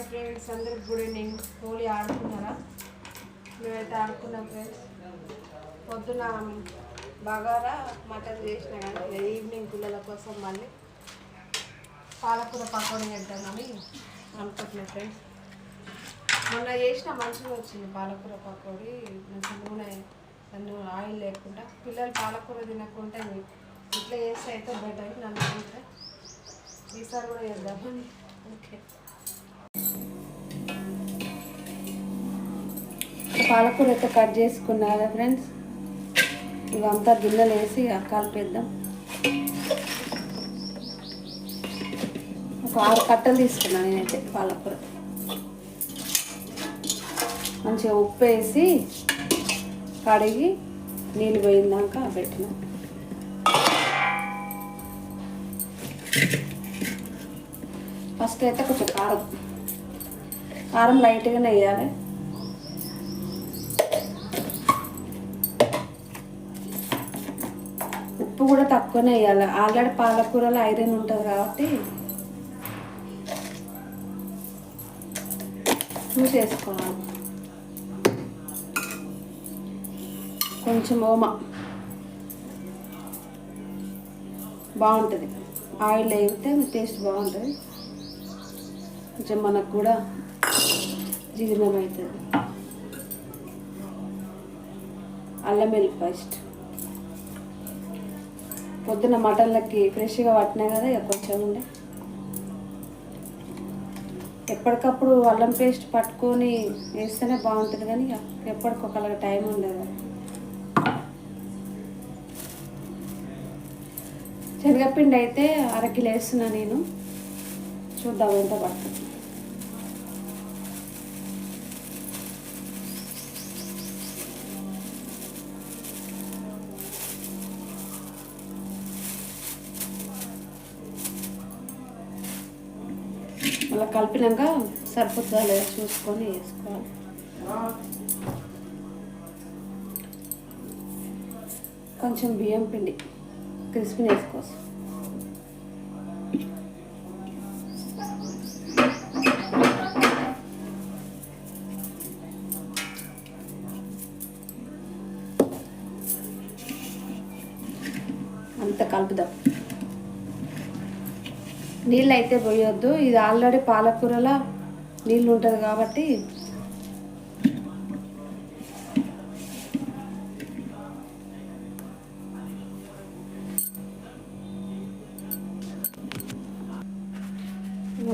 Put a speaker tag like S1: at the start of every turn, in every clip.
S1: Hi friends అందరికి good evening. Holi ఆడుకున్నారా? మేమైతే ఆడుకున్నాం ఫ్రెండ్స్. పొద్దున బగారా మటన్ చేసిన కానీ ఈవినింగ్ పిల్లల కోసం మళ్ళీ పాలకూర పకోడీ చేద్దామని అనుకుంటున్నాం ఫ్రెండ్స్. మొన్న చేసిన మంచిగా వచ్చింది పాలకూర పకోడీ. మంచి నూనె నూనె ఆయిల్ లేకుండా పిల్లలు పాలకూర తినకుండా ఇట్లా చేస్తే అయితే బెటర్ నన్ను అడిగితే. ఈసారి కూడా చేద్దామని. ఓకే. పాలకూర అయితే కట్ చేసుకున్నా కదా ఫ్రెండ్స్? ఇవంతా గిన్నెలు వేసి కలిపేద్దాం ఒక ఆరు కట్టలు తీసుకున్నాను నేనైతే పాలకూర. మంచిగా ఉప్పు వేసి కడిగి నీళ్ళు పోయిందాక పెట్టిన. ఫస్ట్ అయితే కొంచెం కారం. కారం లైట్గానే వేయాలి. ఉప్పు కూడా తక్కువనే వేయాలి. ఆల్రెడీ పాలకూరలో ఐరన్ ఉంటుంది కాబట్టి చూసేసుకోవాలి. కొంచెం ఓమ. బాగుంటుంది. ఆయిల్ వేగితే టేస్ట్ బాగుంటుంది. కొంచెం మనకు కూడా జీర్ణం అవుతుంది అల్లం వెల్లి పేస్ట్. పొద్దున్న మటన్లకి ఫ్రెష్గా పట్టినాయి కదా ఇక కొంచెం ఉండే. ఎప్పటికప్పుడు అల్లం పేస్ట్ పట్టుకొని వేస్తేనే బాగుంటుంది కానీ ఇక ఎప్పటికొకలాగా టైం ఉండదు శనగపిండి అయితే అరకిలో వేస్తున్నా నేను. చూద్దాం ఎంత పడుతుంది. అలా కలిపినాక సరిపోతుందా లేదా చూసుకొని వేసుకోవాలి. కొంచెం బియ్యం పిండి క్రిస్పీనెస్ కోసం. అంత కలుపుదాం. నీళ్ళు అయితే పోయొద్దు. ఇది ఆల్రెడీ పాలకూరలో నీళ్ళు ఉంటుంది కాబట్టి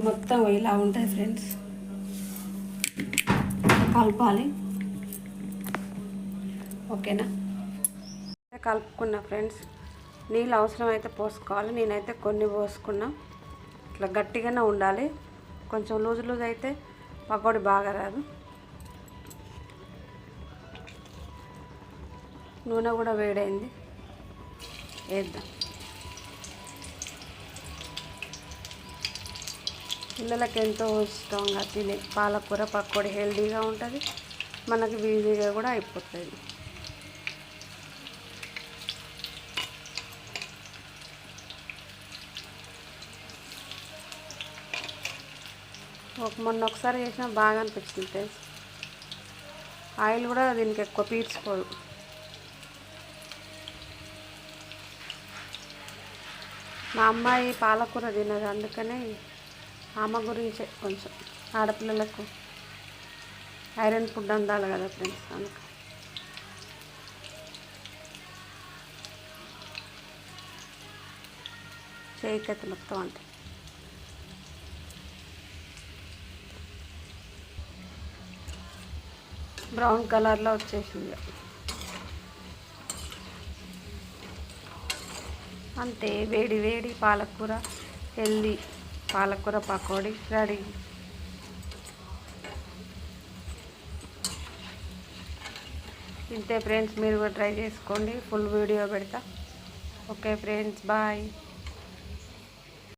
S1: మొత్తం ఇలా ఉంటాయి ఫ్రెండ్స్. కలపాలి. ఓకేనా? కలుపుకున్నా ఫ్రెండ్స్ నీళ్ళు అవసరం అయితే పోసుకోవాలి. నేనైతే కొన్ని పోసుకున్నా. ఇట్లా గట్టిగానే ఉండాలి. కొంచెం లూజ్ లూజ్ అయితే పకోడీ బాగా రాదు. నూనె కూడా వేడైంది. వేద్దాం. పిల్లలకి ఎంతో ఇష్టంగా తినే పాలకూర పకోడీ హెల్దీగా ఉంటుంది. మనకి ఈజీగా కూడా అయిపోతుంది. ఒక మొన్న ఒకసారి చేసినా బాగా అనిపించింది ఫ్రెండ్స్ ఆయిల్ కూడా దీనికి ఎక్కువ పీల్చుకోదు. మా అమ్మాయి పాలకూర తినదు అందుకనే ఆమె గురించే కొంచెం ఆడపిల్లలకు ఐరన్ ఫుడ్ అందాలి కదా ఫ్రెండ్స్ అందుకు. చేయికత్తి మొత్తం అంటే బ్రౌన్ కలర్లో వచ్చేసింది. అంతే వేడి వేడి పాలకూర హెల్దీ పాలకూర పకోడీ రెడీ. ఇంతే ఫ్రెండ్స్ మీరు కూడా ట్రై చేసుకోండి. ఫుల్ వీడియో పెడతా. Okay friends bye.